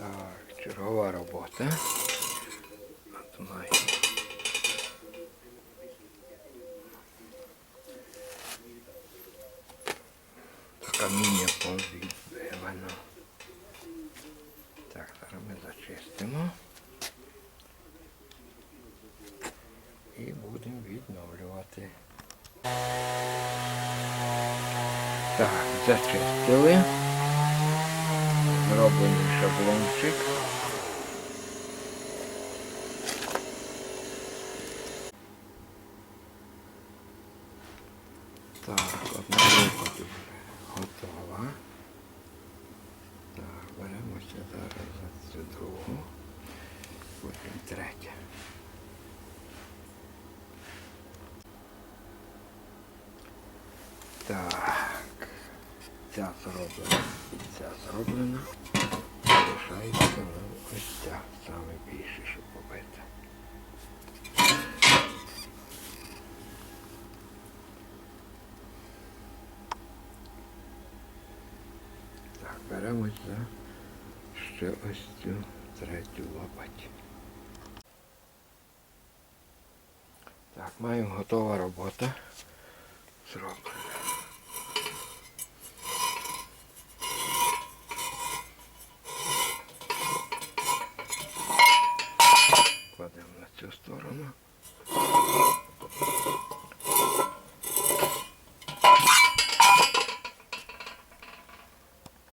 Так, чергова робота. Каміння повідбивано. Так, зараз ми зачистимо. І будемо відновлювати. Так, зачистили. Зроблений шаблончик. Так, одна вже готова. Так, беремося зараз за цю другу. Потім третя. Так. Ця зроблена ця зроблена. Залишається нам ось ця саме більше, що побита. Так, беремось за ще ось цю третю лопать. Так, маємо готова робота. Зроблена. цю сторону.